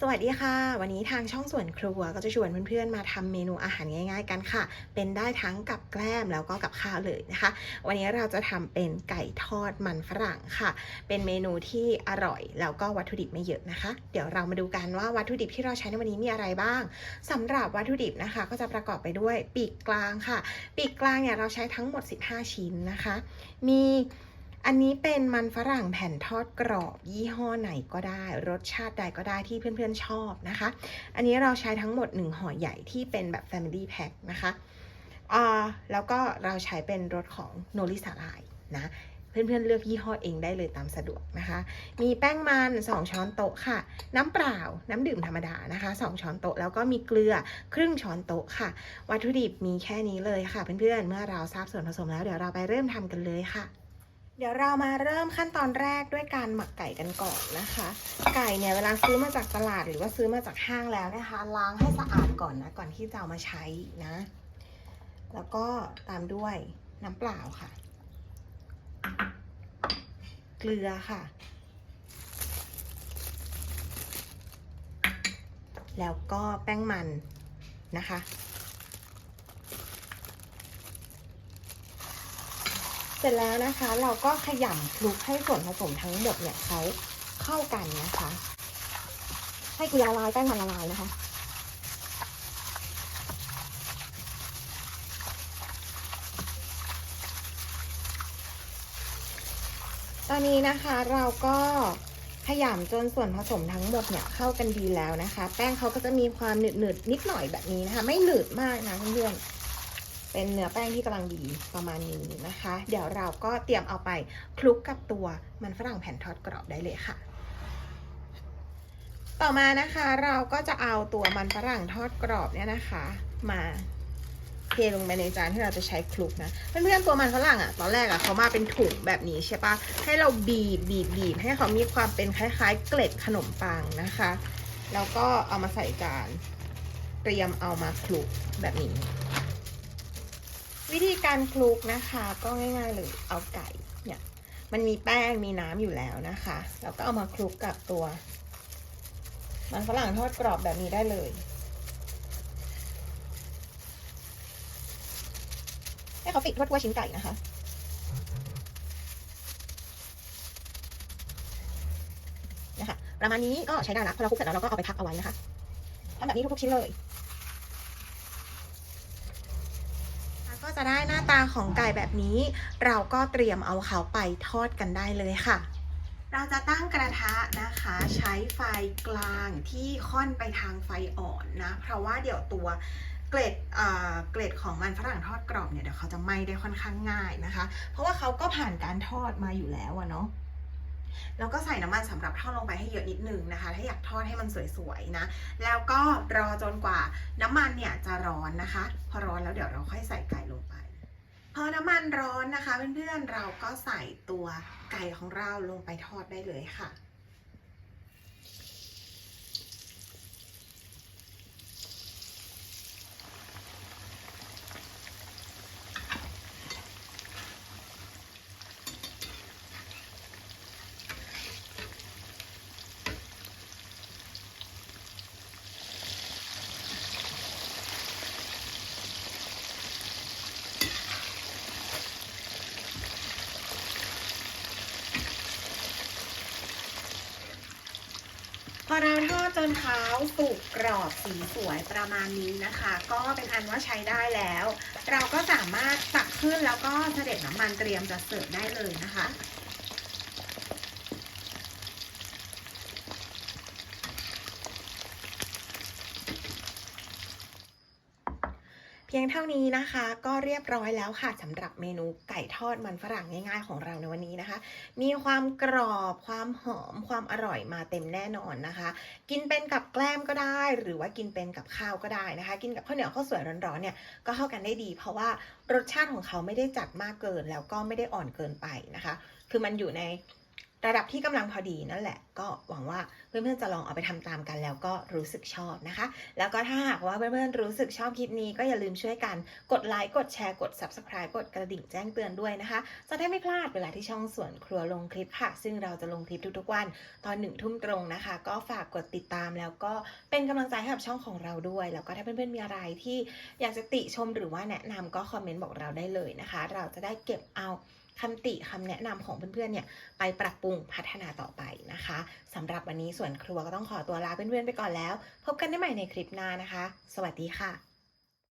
สวัสดีค่ะ วันนี้ทางช่องส่วนครัวก็จะชวนเพื่อนๆมาทำเมนูอาหารง่าย ๆ กันค่ะ เป็นได้ทั้งกับแกล้มแล้วก็กับข้าวเลยนะคะ วันนี้เราจะทำเป็นไก่ทอดมันฝรั่งค่ะ เป็นเมนูที่อร่อยแล้วก็วัตถุดิบไม่เยอะนะคะ เดี๋ยวเรามาดูกันว่าวัตถุดิบที่เราใช้ในวันนี้มีอะไรบ้างสำหรับวัตถุดิบนะคะ ก็จะประกอบไปด้วยปีกกลางค่ะ ปีกกลางเนี่ยเราใช้ทั้งหมด 15 ชิ้นนะคะ มี อันนี้เป็นมันฝรั่งแผ่นทอดกรอบยี่ห้อไหนก็ได้ รสชาติใดก็ได้ที่เพื่อนๆชอบนะคะ อันนี้เราใช้ทั้งหมด 1ห่อใหญ่ที่เป็นแบบ Family Pack นะคะอ่าแล้วก็เราใช้เป็นรสของโนริสาลายนะเพื่อนๆเลือกยี่ห้อเองได้เลยตามสะดวกนะคะ มีแป้งมัน 2 ช้อนโต๊ะค่ะ น้ำเปล่า น้ำดื่มธรรมดานะคะ 2 ช้อนโต๊ะ แล้วก็มีเกลือครึ่งช้อนโต๊ะค่ะ วัตถุดิบมีแค่นี้เลยค่ะ เพื่อนๆ เมื่อเราทราบส่วนผสมแล้วเดี๋ยวเราไปเริ่มทำกันเลยค่ะ เดี๋ยวเรามาเริ่มขั้นตอนแรกด้วยการหมักไก่กันก่อนนะคะ ไก่เนี่ยเวลาซื้อมาจากตลาดหรือว่าซื้อมาจากห้างแล้วนะคะ ล้างให้สะอาดก่อนนะก่อนที่จะเอามาใช้นะ แล้วก็ตามด้วยน้ำเปล่าค่ะ เกลือค่ะ แล้วก็แป้งมันนะคะ เส ร็จแล้วนะคะ เราก็ขยำคลุกให้ส่วนผสมทั้งหมดเนี่ยเขาเข้ากันนะคะ ให้เกลือละลายแป้งมันละลายนะคะตอนนี้นะคะเราก็ขยำจนส่วนผสมทั้งหมดเนี่ยเข้ากันดีแล้วนะคะ แป้งเขาก็จะมีความหนืดๆนิดหน่อยแบบนี้นะคะ ไม่หนืดมากนะเพื่อนๆ เป็นเนื้อแป้งที่กำลังดีประมาณนี้นะคะ เดี๋ยวเราก็เตรียมเอาไปคลุกกับตัวมันฝรั่งแผ่นทอดกรอบได้เลยค่ะ ต่อมานะคะเราก็จะเอาตัวมันฝรั่งทอดกรอบเนี่ยนะคะ มาเทลงไปในจานที่เราจะใช้คลุกนะเพื่อนๆตัวมันฝรั่งอะตอนแรกอะเขามาเป็นถุงแบบนี้ใช่ปะให้เราบีบบีบบีบให้เขามีความเป็นคล้ายๆ เกล็ดขนมปังนะคะ แล้วก็เอามาใส่จานเตรียมเอามาคลุกแบบนี้ วิธีการคลุกนะคะก็ง่ายๆเลยเอาไก่เนี่ยมันมีแป้งมีน้ำอยู่แล้วนะคะแล้วก็เอามาคลุกกับตัว มันฝรั่งทอดกรอบแบบนี้ได้เลยให้เขาปิดทั่วๆชิ้นไก่นะคะ นะคะ ประมาณนี้ก็ใช้ได้ละพอเราคลุกเสร็จแล้วเราก็เอาไปพักเอาไว้นะคะทำแบบนี้ทุกๆชิ้นเลย ก็จะได้หน้าตาของไก่แบบนี้ เราก็เตรียมเอาเขาไปทอดกันได้เลยค่ะ เราจะตั้งกระทะนะคะ ใช้ไฟกลางที่ค่อนไปทางไฟอ่อนนะ เพราะว่าเดี๋ยวตัวเกล็ดเอ่อเกล็ดของมันฝรั่งทอดกรอบเนี่ยเดี๋ยวเขาจะไหม้ได้ค่อนข้างง่ายนะคะ เพราะว่าเขาก็ผ่านการทอดมาอยู่แล้วอะเนาะ แล้วก็ใส่น้ำมันสำหรับทอดลงไปให้เยอะนิดนึงนะคะ ถ้าอยากทอดให้มันสวยๆนะ แล้วก็รอจนกว่าน้ำมันเนี่ยจะร้อนนะคะ พอร้อนแล้วเดี๋ยวเราค่อยใส่ไก่ลงไป พอน้ำมันร้อนนะคะเพื่อนๆเราก็ใส่ตัวไก่ของเราลงไปทอดได้เลยค่ะ อเราทอดจนเขาสุกกรอบสีสวยประมาณนี้นะคะ ก็เป็นอันว่าใช้ได้แล้ว เราก็สามารถตักขึ้นแล้วก็เสด็จน้ำมันเตรียมจะเสิร์ฟได้เลยนะคะ เพียงเท่านี้นะคะ ก็เรียบร้อยแล้วค่ะสำหรับเมนูไก่ทอดมันฝรั่งง่ายๆของเราในวันนี้นะคะ มีความกรอบความหอมความอร่อยมาเต็มแน่นอนนะคะ กินเป็นกับแกล้มก็ได้ หรือว่ากินเป็นกับข้าวก็ได้นะคะ กินกับข้าวเหนียวข้าวสวยร้อนๆเนี่ยก็เข้ากันได้ดี เพราะว่ารสชาติของเขาไม่ได้จัดมากเกิน แล้วก็ไม่ได้อ่อนเกินไปนะคะ คือมันอยู่ใน ระดับที่กำลังพอดีนั่นแหละก็หวังว่าเพื่อนๆจะลองเอาไปทำตามกันแล้วก็รู้สึกชอบนะคะ แล้วก็ถ้าหากว่าเพื่อนๆรู้สึกชอบคลิปนี้ก็อย่าลืมช่วยกันกดไลค์กดแชร์กด subscribe กดกระดิ่งแจ้งเตือนด้วยนะคะ จะได้ไม่พลาดเวลาที่ช่องสวนครัวลงคลิปค่ะ ซึ่งเราจะลงคลิปทุกๆวัน ตอนหนึ่งทุ่มตรงนะคะ ก็ฝากกดติดตามแล้วก็เป็นกำลังใจให้กับช่องของเราด้วย แล้วก็ถ้าเพื่อนๆมีอะไรที่อยากจะติชมหรือว่าแนะนำก็คอมเมนต์บอกเราได้เลยนะคะ เราจะได้เก็บเอา คำติคำแนะนำของเพื่อนๆเนี่ยไปปรับปรุงพัฒนาต่อไปนะคะสำหรับวันนี้ส่วนครัวก็ต้องขอตัวลาเพื่อนๆไปก่อนแล้ว พบกันได้ใหม่ในคลิปหน้านะคะ สวัสดีค่ะ